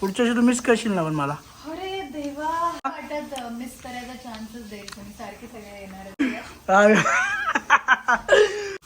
पुढच्या वर्षी तू मिस करशील ना पण मला. अरे देवा वाटत मिस करायचा चान्सच देईल तुम्ही सारखे सगळे येणार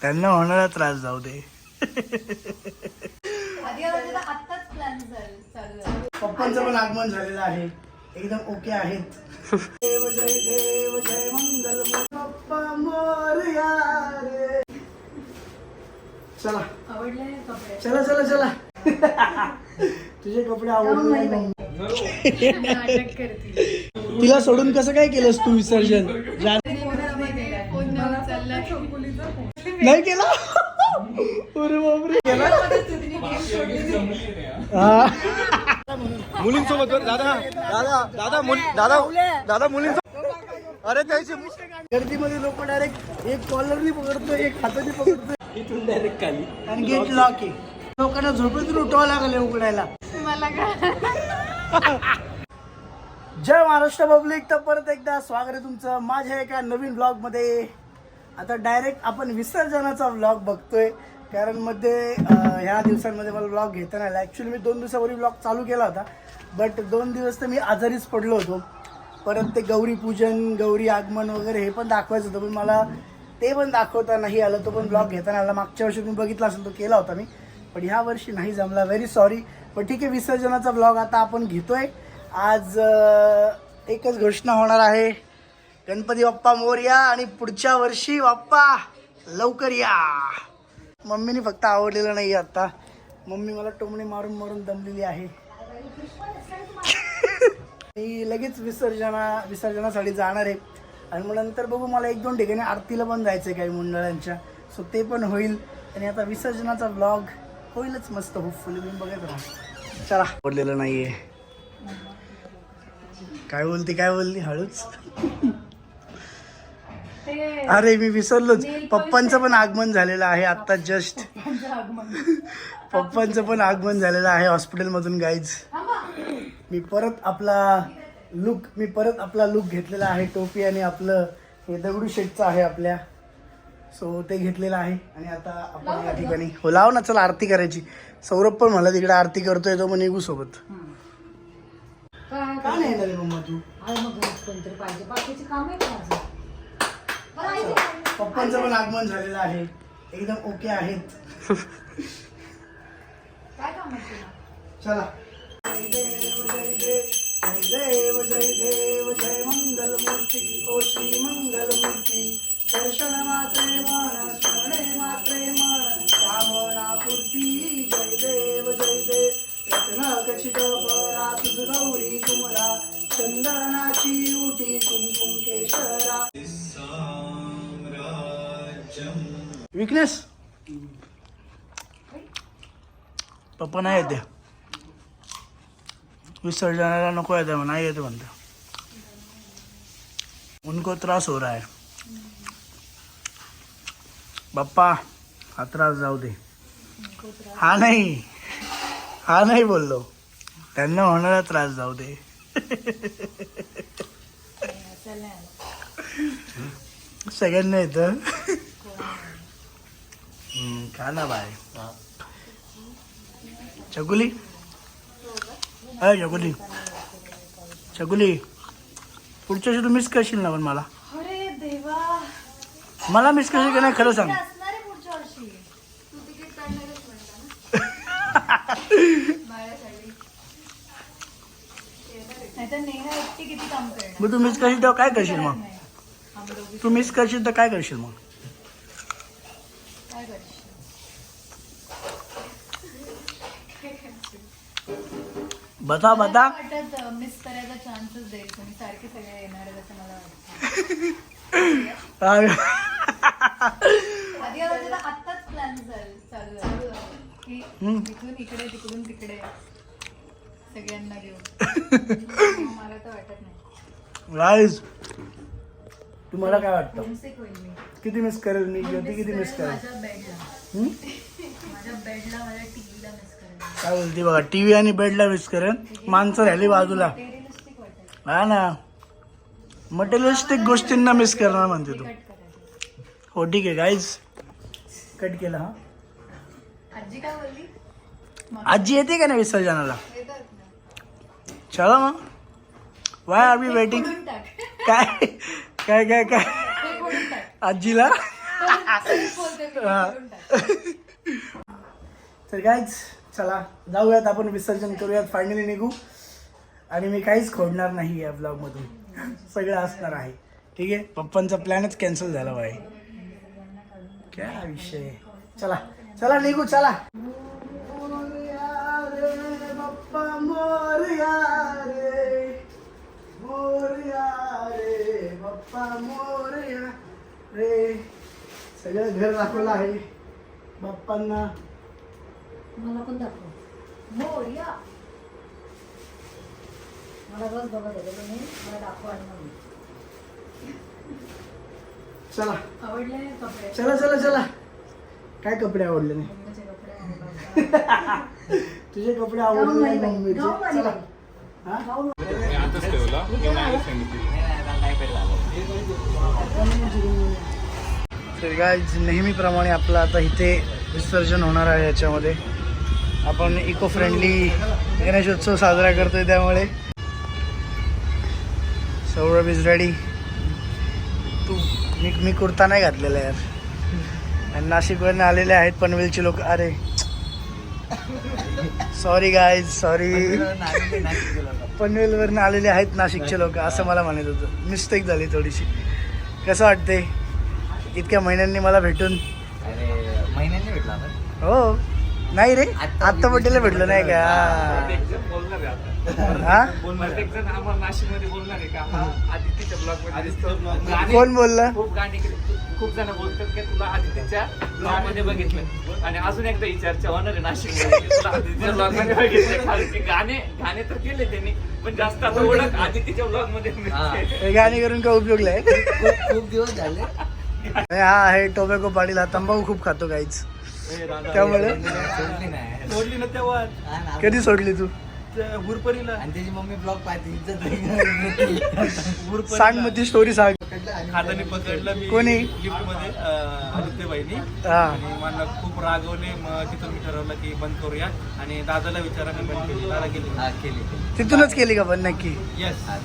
त्यांना होणारा त्रास जाऊ दे. आधी आवाजाला आत्ताच प्लॅन चालू झाला पप्पांचं पण आगमन झालेलं आहे. एकदम ओके आहेत. देव जय देव जय मंगल पप्पा मोरया रे. चला. आवडले कपडे चला चला चला. तुझे कपडे आवडले तिला सोडून कसं काय केलंस तू विसर्जन? नाही केला? अरे बापरे. केला हा. मुलींसोबत दादा दादा दादा मुली दादा दादा मुलींसोबत अरे त्याची गर्दीमध्ये लोक डायरेक्ट एक कॉलरनी पकडतो एक हाताने पकडतो इथून डायरेक्ट खाली आणि गेट लॉक आहे. लोकांना झोपेतून उठवावं लागले उघडायला. मला जय महाराष्ट्र पब्लिक. तर परत एकदा स्वागत आहे तुमचं माझ्या एका नवीन ब्लॉगमध्ये आता डायरेक्ट आपण विसर्जनाचा ब्लॉग बघतोय. कारण मध्ये ह्या दिवसांमध्ये मला ब्लॉग घेता नाही आला. ॲक्च्युली मी दोन दिवसापूर्वी ब्लॉग चालू केला होता. बट दोन दिवस तर मी आजारीच पडलो होतो. परत ते गौरी पूजन गौरी आगमन वगैरे हे पण दाखवायचं होतं. पण मला ते पण दाखवता नाही आलं. तो पण ब्लॉग घेताना आला. मागच्या वर्षी तुम्ही बघितला असेल तो केला होता मी. पण ह्या वर्षी नाही जमला. व्हेरी सॉरी पण ठीक आहे विसर्जनाचा ब्लॉग आता आपण घेतोय. आज एकच घोषणा होणार आहे. गणपती बाप्पा मोर्या आणि पुढच्या वर्षी बाप्पा लवकर या. मम्मीने फक्त आवडलेलं नाही आता. मम्मी मला टोमणे मारून मारून दमलेली आहे. मी लगेच विसर्जना विसर्जनासाठी जाणार आहे. आणि मग नंतर बघू मला एक दोन ठिकाणी आरतीला पण जायचं आहे काही मंडळांच्या. सो ते पण होईल. आणि आता विसर्जनाचा ब्लॉग होईलच मस्त होपफुली मी बघत राहा. चला. आवडलेलं नाहीये. काय बोलते काय बोलली? हळूच. अरे मी विसरलोच. पप्पांचं पण आगमन झालेलं आहे आता जस्ट पप्पांचं पण आगमन झालेलं आहे हॉस्पिटलमधून गाईज मी परत आपला लुक मी परत आपला लुक घेतलेला आहे. टोपी आणि आपलं हे दगडू शेटचं आहे आपल्या. सो ते घेतलेलं आहे. आणि आता आपण या ठिकाणी हो लाव ना चला आरती करायची. सौरभ पण मला तिकडे आरती करतोय तो मग निघू सोबत. का नाही येणार मम्मा तू? पप्पांचं पण आगमन झालेलं आहे. एकदम ओके आहेत. काय काम आहे तुला? चला. जय देव जय देव जय देव जय मंगल मूर्ती ओ श्री मंगल मूर्ती दर्शन मात्रे मन स्मरणे मात्रे मन कामना पूर्ती जय देव जय देव रत्न कचित परा तुझ गौरी चंदनाची उटी कुमकुम केशरा विकनेस पप्पा नाही येते विसर्जनाला नको येते नाही येते म्हणते. उनको त्रास हो रहा है. बाप्पा हा त्रास जाऊ दे. हा नाही. हा नाही बोललो. त्यांना होणारा त्रास जाऊ दे. सगळ्यांना येतं. खा ना बाय चकुली? अय चकुली. चकुली. पुढच्या तुम्हीच तू मिस करशील ना पण मला. मला मिस करशील का नाही खरं सांग. तू तर मग मिस करशील तेव्हा काय करशील मग? तू मिस करशील तर काय करशील मग? बता बता. मिस करायचा चान्सच देईल तुम्ही सारखे सगळे येणार असं मला वाटतं. आधी आवाजाला आत्ताच प्लॅन चालू झाला की हम्म. इथून इकडे तिकडून तिकडे सगळ्यांना घेऊन मला तर वाटत नाही. राईस तुम्हाला काय वाटतं? होमसिक होईल मी. किती मिस करेल मी? ज्योती किती मिस करेल माझ्या बेडला हम्म? माझ्या बेडला माझ्या टीव्हीला मिस करेल. काय बोलते बघा टीव्ही आणि बेडला मिस करेन माणसं राहिली बाजूला. वाटेल. हा ना. मटेरियलिस्टिक गोष्टींना मिस करणार म्हणते तू. हो ठीक आहे गाईज कट केला हा. आजी काय बोलली? आजी येते का नाही विसर्जनाला? चला मग. वाय आर बी वेटिंग काय काय काय काय? आजीला. तर काहीच चला जाऊयात आपण विसर्जन करूयात फायनली निघू. आणि मी काहीच खोडणार नाही या ब्लॉगमधून सगळं असणार आहे. ठीक आहे? पप्पांचा प्लॅनच कॅन्सल झाला बाय काय विषय चला चला निघू चला. मोरया रे मोरया रे रे सगळं घर दाखवलं आहे. बाप्पांना मला पण दाखव. मोर्या. मला रोज बघत होते तुम्ही मला दाखवा आणि मग चला. आवडले कपडे? चला चला चला. काय कपडे आवडले नाही? मम्मीचे कपडे आणि बाबा. तुझे कपडे आवडले नाही मम्मीचे. चला? तर नेहमीप्रमाणे आपलं आता इथे विसर्जन होणार आहे याच्यामध्ये. आपण इको फ्रेंडली गणेशोत्सव साजरा करतोय त्यामुळे. सौरभ इज रेडी तू मी मी कुर्ता नाही घातलेला यार. आणि नाशिकवरनं आलेले आहेत पनवेलचे लोक अरे. सॉरी गाईज सॉरी पनवेलवरनं आलेले आहेत नाशिकचे लोक असं मला म्हणायचं होतं. मिस्टेक झाली थोडीशी. कसं वाटते इतक्या महिन्यांनी मला भेटून. महिन्यांनी भेटला हो. नाही रे. आत्ता बड्डेला भेटलो नाही का? नाशिकमध्ये बोलणार आहे का? आदित्यच्या ब्लॉगमध्ये कोण बोललं? खूप गाणी खूप जण बोलतात की तुला आदित्यच्या ब्लॉगमध्ये बघितलं. आणि अजून एकदा ही चर्चा होणार आहे नाशिकमध्ये तुला आदित्यच्या ब्लॉगमध्ये बघितलं. कारण की गाणे गाणे तर केले त्यांनी पण जास्त आता ओळख आदित्यच्या ब्लॉगमध्ये. हे. गाणी करून काय उपयोग नाही? खूप दिवस झाले. हा आहे टोबॅको पाटील हा तंबाखू खूप खातो काहीच त्यामुळे? सोडली ना तेव्हा. कधी सोडली तू? हुरपरीला आणि त्याची मम्मी ब्लॉग पाहते इज्जत सांग मग ती स्टोरी सांग हाताने पकडलं मी कोणी? लिफ्टमध्ये आदित्यबाईनी हा. आणि मला खूप रागवले मग तिथून मी ठरवलं की बंद करूया आणि दादाला विचारा मी बंद केली. दादा केली केली. तिथूनच केली का पण नक्की. येस हा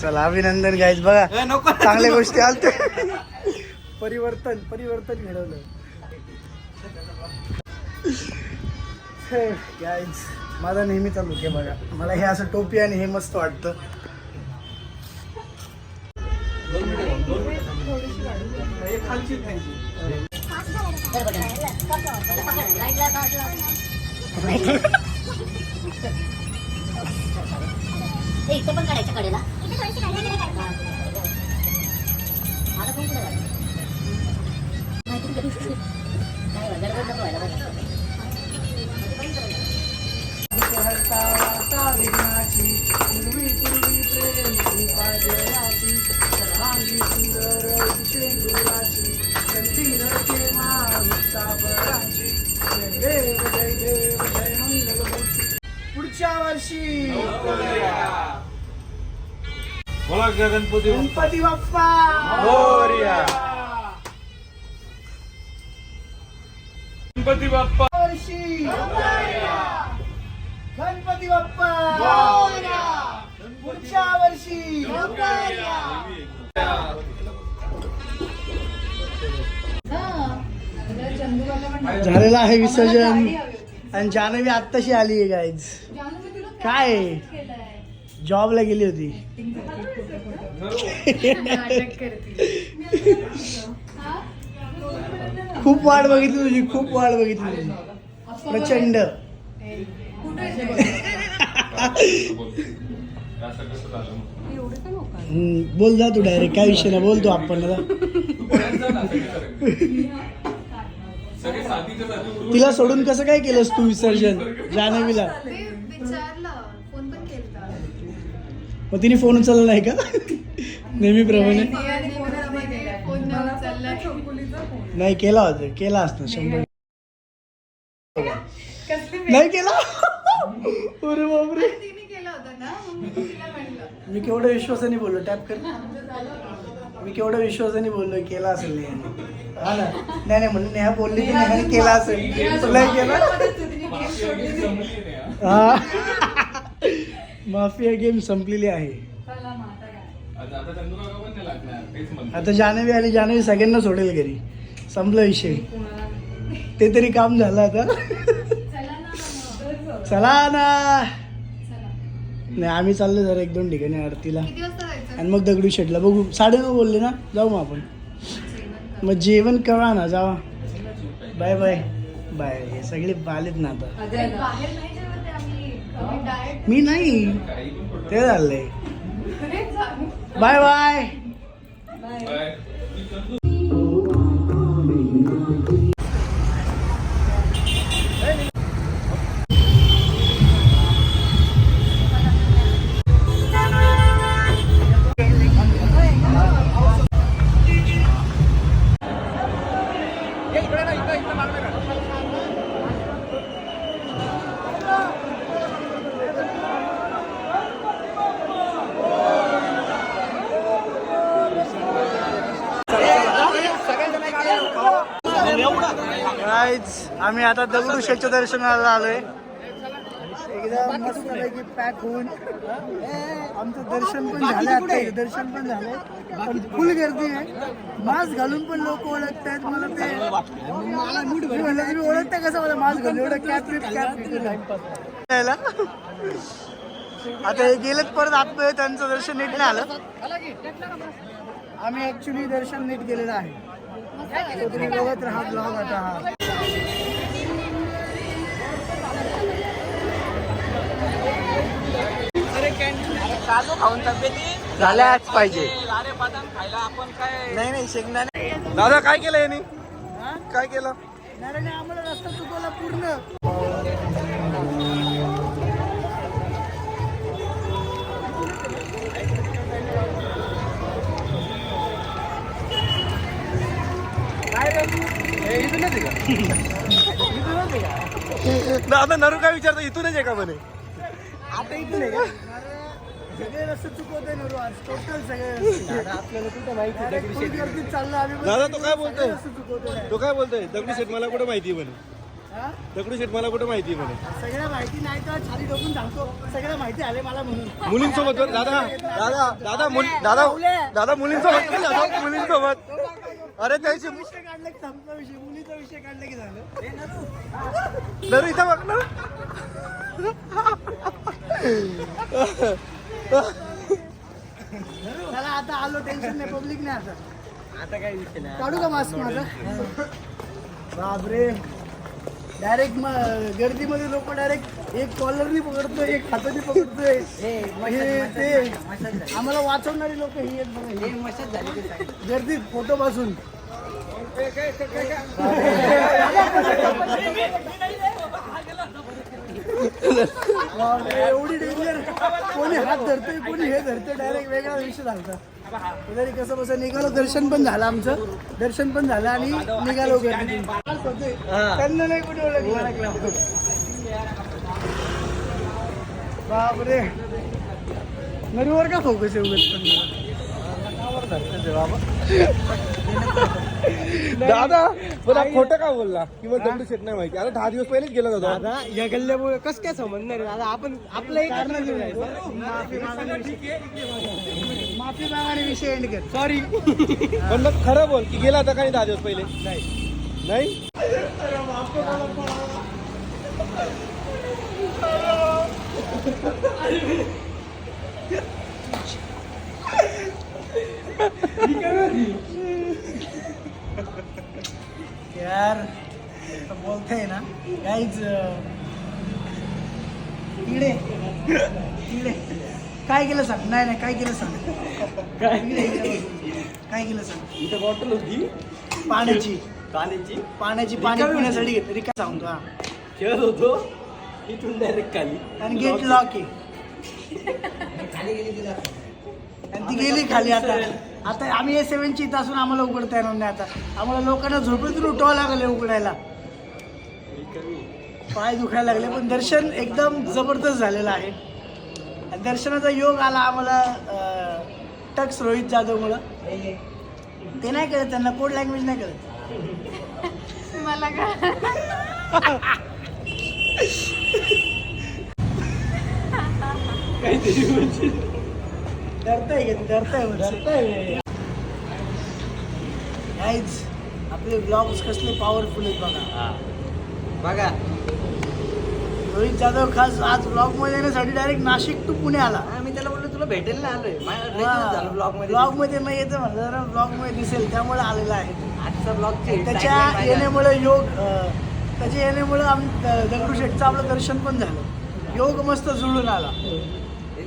चला अभिनंदन गाईज बघा नको. चांगल्या गोष्टी आलते परिवर्तन परिवर्तन घडवलं. गाईज माझा नेहमीचा लुक आहे बघा. मला हे असं टोपी आणि हे मस्त वाटतं. इथे पण काढायच्या कडेला आता कोण कुठे गडबड नको व्हायला पुढच्या वर्षी. बोला गणपती गणपती बाप्पा. मोरया. गणपती बाप्पा. वर्षी. गणपती बाप्पा. पुढच्या वर्षी. झालेलं आहे विसर्जन. आणि जानवी आत्ताशी आली आहे गाईज काय? जॉबला गेली होती. खूप वाट बघितली तुझी खूप वाट बघितली तुझी. प्रचंड. बोल जा तू डायरेक्ट काय विषय नाही बोल तू आपण तिला सोडून कसं काय केलंस तू विसर्जन जानवीला विचारलं फोन पण केलता. मग तिने फोन उचलला नाही का? नेहमीप्रमाणे? नाही केला. होता. केला असता शंभर. नाही केला? अरे बापरे. तिने केला होता ना मग मी तिला म्हणलं. मी केवढं विश्वासाने बोललो. टॅप कर. मी केवढं विश्वासाने बोललो केला असेल नेहाने. हा ना? नाही नाही म्हणून नेहा बोलली की नेहाने केला असेल. नाही केला? हा. माफिया गेम संपलेली आहे. आता नाही जान्हवी आणि जान्हवी सगळ्यांना सोडेल घरी. संपला विषय. ते तरी काम झालं आता. चला ना नाही आम्ही चाललो जरा एक दोन ठिकाणी आरतीला. आणि मग दगडू शेटला बघू. साडेनऊ बोलले ना जाऊ मग आपण. मग जेवण करा ना जावा. Bye bye. बाय. हे सगळे आलेत ना आता. मी नाही. ते झालंय. बाय. बाय. आम्ही आता दगडू शेठच्या दर्शनाला आलोय. एकदम मस्त पैकी पॅक होऊन आमचं दर्शन पण झालं आता दर्शन पण झालंय. पण फुल गर्दी आहे. मास्क घालून पण लोक ओळखतायत मला ते. मला मूड मी म्हणलं तुम्ही ओळखता कसं मला मास्क घालून? एवढं कॅप कॅप आता हे गेलेत परत आतमध्ये त्यांचं दर्शन नीट नाही आलं. आम्ही ऍक्च्युली दर्शन नीट केलेलं आहे. तो तुम्ही बघत राहा ब्लॉग आता. हा झाल्याच पाहिजे. नाही नाही शेंगदाणे दादा काय केलं यांनी? काय केलं? नाही नाही, आम्हाला रस्ता चुकवला पूर्ण. दादा नरू काय विचारतो? इथूनच आहे का म्हणे? आता इथून आहे का? सगळे रस्ते चुकवतोय ना आज टोटल सगळे आपल्याला कुठं माहिती? चाललं आम्ही पण. दादा, तो काय बोलतोय? तो काय बोलतोय? दगडू शेठ मला कुठं माहिती आहे म्हणे? हा? दगडू शेठ मला कुठं माहिती आहे म्हणे? सगळ्या माहिती नाही तर छाती डोकून सांगतो सगळ्या माहिती आले मला म्हणून. मुलींसोबत बरं, दादा दादा दादा मुली दादा दादा मुलींसोबत दादा मुलींसोबत. अरे त्याची विषय काढला की संपला विषय. मुलीचा विषय काढला की झालं. इथं बघ ना. चला आता आलो टेन्शन नाही पब्लिक नाही आता. आता काय विषय नाही. काढू का मास्क माझा? बापरे. डायरेक्ट गर्दीमध्ये लोक डायरेक्ट एक कॉलरनी पकडतोय एक हाताने पकडतोय. हे ते. आम्हाला वाचवणारी लोक ही आहेत बघा. ही. गर्दीत फोटो पासून एवढी डेंजर कोणी हात धरतोय कोणी हे धरते डायरेक्ट वेगळा विषय झाला तरी कसं बसं निघालो दर्शन पण झालं आमचं. दर्शन पण झालं आणि निघालो त्यांना नाही कुठे ओळखलं बापरे. नरीवर का फोकस आहे उगाच दादा पण खोटं का बोलला? किंवा दगडू शेठ नाही माहिती. आता दहा दिवस पहिलेच गेला होता. दादा या गल्ल्यामुळे कस काय समजणार दादा आपण आपलं एक कारण घेऊन माफी माफी मागाने विषय एंड कर. सॉरी पण मग खरं बोल की गेला होता काही दहा दिवस पहिले? नाही. नाही यार आता बोलताय ना काहीच इकडे इकडे काय केलं सांग? नाही नाही काय केलं सांग? काय? काय केलं सांग? इथं बॉटल होती. पाण्याची. पाण्याची. पाण्याची पाणी पिण्यासाठी घेतली. रिका सांगतो हा. खेळत होतो. इथून डायरेक्ट खाली. आणि गेट लॉक आहे. आणि ती गेली खाली आता. आता आम्ही ए सेव्हनची इथं असून आम्हाला उघडता येणार नाही आता. आम्हाला लोकांना झोपेतून उठवावं लागले उघडायला. पाय दुखायला लागले पण दर्शन एकदम जबरदस्त झालेलं आहे. दर्शनाचा योग आला आम्हाला टक्स रोहित जाधवमुळं. ते नाही कळत त्यांना कोड लँग्वेज नाही कळत. मला का डरताय डरताय गाईज आपले ब्लॉग्स कसले पॉवरफुल आहेत बघा. बघा. रोहित जाधव खास आज ब्लॉगमध्ये येण्यासाठी डायरेक्ट नाशिक टू पुणे आला. मी त्याला बोललो तुला भेटेल ना आलोय. ब्लॉगमध्ये. ब्लॉगमध्ये नाही येतं म्हणलं जरा ब्लॉगमध्ये दिसेल त्यामुळे आलेला आहे. आजचा ब्लॉग त्याच्या येण्यामुळे योग त्याच्या येण्यामुळे आम्ही दगडूशेठचं आपलं दर्शन पण झालं. योग मस्त जुळून आला.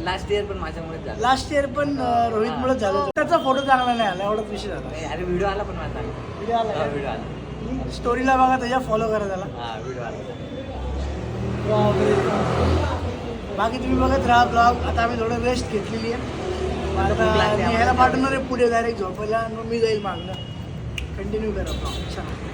लास्ट इयर पण माझ्यामुळे झालं. लास्ट इयर पण रोहित मुळे झालं. त्याचा फोटो चांगला नाही आला एवढाच विषय झाला. अरे व्हिडिओ आला पण माझा. व्हिडिओ आला व्हिडिओ आला. स्टोरीला बघा त्याच्या फॉलो करा त्याला हा व्हिडिओ आला. बाकी तुम्ही बघत राहा ब्लॉग. आता आम्ही थोडं रेस्ट घेतलेली आहे. ह्याला पाठवणार आहे पुढे डायरेक्ट झोपायला. मग मी जाईल मागणं कंटिन्यू करा ब्लॉग. चला